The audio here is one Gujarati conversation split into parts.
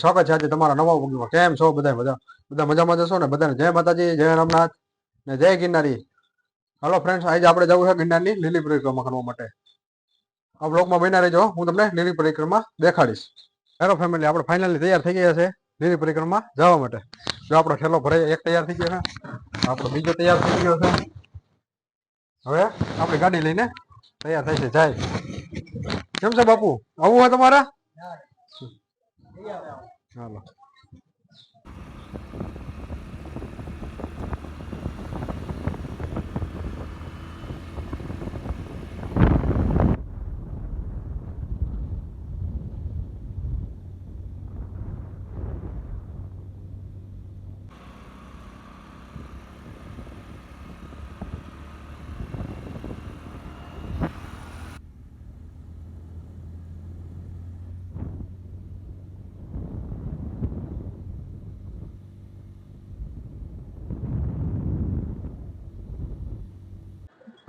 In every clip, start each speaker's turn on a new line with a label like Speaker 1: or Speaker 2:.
Speaker 1: સ્વાગત છે આજે તમારા નવા વ્લોગમાં કેમ છો બધા બધા બધા મજામાં જશો ને? બધાને જય માતાજી, જય રામનાથ ને જય ગિરનારી. હાલો ફ્રેન્ડ્સ આજે આપણે જવું છે ગિરનારની લીલી પરિક્રમા કરવા માટે. આ બ્લોગમાં બન્યા રહેજો. હું તમને લીલી પરિક્રમા દેખાડીશ. હેલો ફેમિલી આપણે ફાઇનલી તૈયાર થઈ ગયા છે લીલી પરિક્રમા જવા માટે. જો આપણો ઠેલો ભરાઈ એક તૈયાર થઈ ગયો છે, આપણો બીજો તૈયાર થઈ ગયો છે. હવે આપણી ગાડી લઈને તૈયાર થઈ છે. જાય. કેમ છે બાપુ? આવું હોય તમારે? હાલો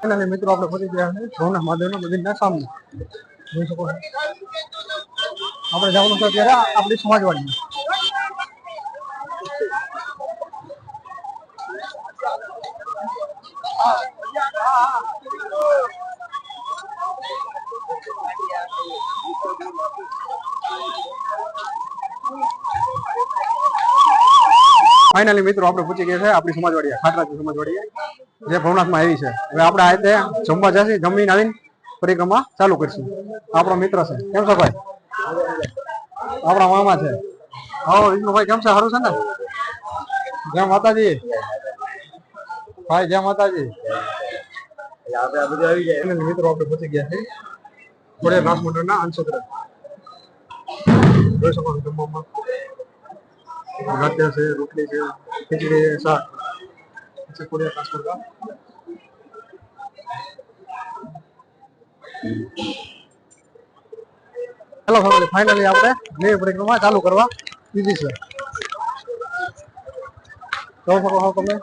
Speaker 1: ફાઇનલી મિત્રો, આપણે ફરી ગયા છે ભવના મહાદેવના મંદિરના સામે. જોઈ શકો આપણે જવાનું છે અત્યારે આપણી સમાજવાડી ફાઇનલી મિત્રો આપણે પૂછી ગયા છે આપણી સમાજવાડી ખાટરાજી સમાજવાડી જે ભવનાથમાં આવી છે. હવે આપણે આ રીતે જમવા જશે જમીન આવીને પરિક્રમા ચાલુ કરશું. આપણો મિત્ર છે. કેમ છો ભાઈ? આપણા મામા છે. આવો વિષ્ણુભાઈ કેમ છે? સારું છે ને? જય માતાજી. ભાઈ જય માતાજી. ફાઇનલી મિત્રો આપણે પૂછી ગયા છે. થોડે રાસ મંડળના જોઈ શકો છો જમવામાં. ગાંઠિયા છે રોટલી છે ખીચડી છે શાક પછી કોડિયા ટ્રાન્સફર કા હેલો ફેમિલી ફાઇનલી આપણે દેવ પરિક્રમા ચાલુ કરવા દીધી છે જોઈ શકો છો તમે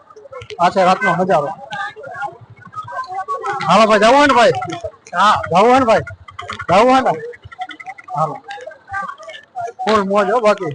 Speaker 1: આ છે રાતનો નજારો હાલો ભાઈ જવું હોય ને ભાઈ હા જવું હોય ને ભાઈ જવું હોય ને હાલો ફૂલ મોજ હો બાકી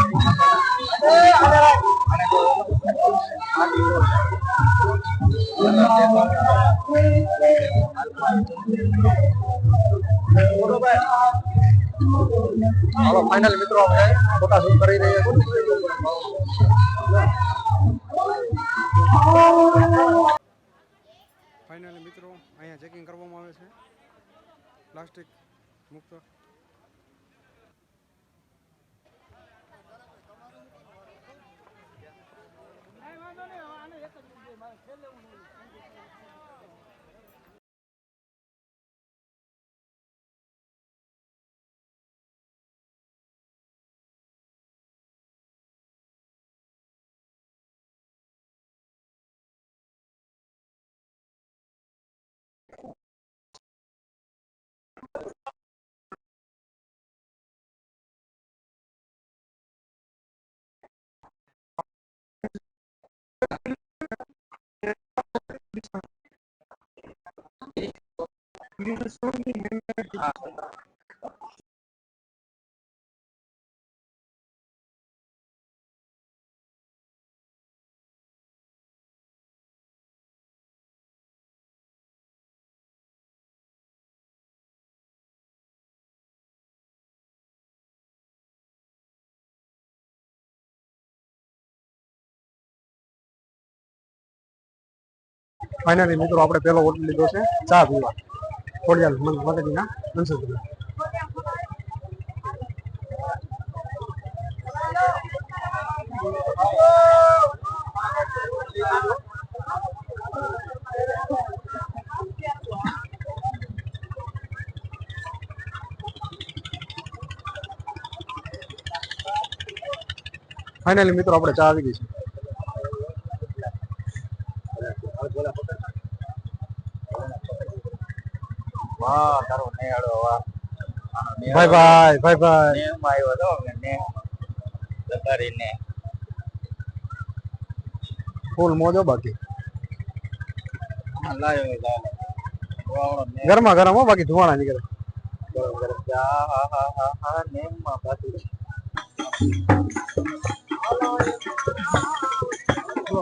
Speaker 1: હાલો ફાઇનલ મિત્રો, અમે ફોટા શૂટ કરી રહ્યા છીએ. ફાઇનલી મિત્રો, અહીંયા ચેકિંગ કરવામાં આવે છે. પ્લાસ્ટિક મુક્ત You're just ફાઇનલી મિત્રો આપણે પેલો હોટલ લીધો છે ચા પીવા ખોડિયાલ માતાજીના અંશજમાં ફાઇનલી મિત્રો આપણે ચા આવી ગઈ છે
Speaker 2: વાહ
Speaker 1: ફૂલ મોજો બાકી. ગરમા ગરમ હો, બાકી ધુવાણા નીકળે.
Speaker 2: ગરમ ગરમ હા હા હા હા પાછું
Speaker 1: ફાઇનલી મિત્રો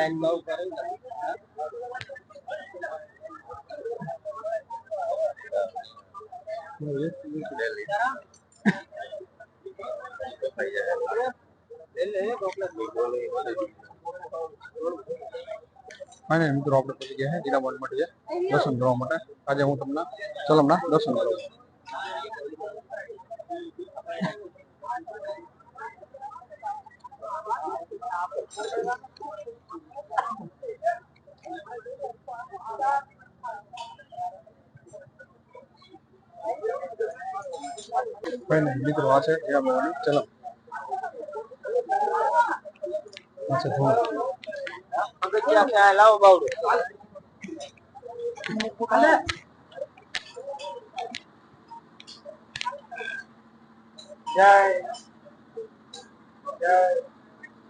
Speaker 2: બહુ કરે ને.
Speaker 1: ફાઇનલી મિત્રો આપણે પહોંચી ગયા છે જીણા બાવાની મટી દર્શન કરવા માટે આજે હું તમને ચલમના દર્શન કરું
Speaker 2: పైన మీకు వాచ్
Speaker 1: అయ్యా బాగుంది చలం Yeah. Yeah.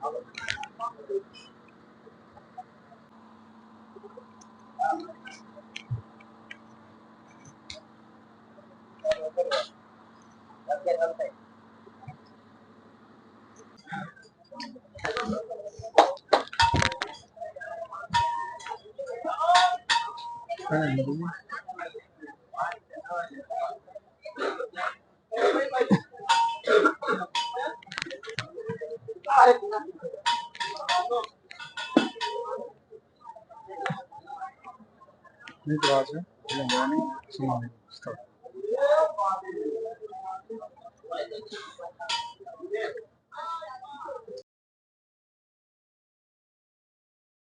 Speaker 1: Ah, రాజు తెలంగాణ సమావేశం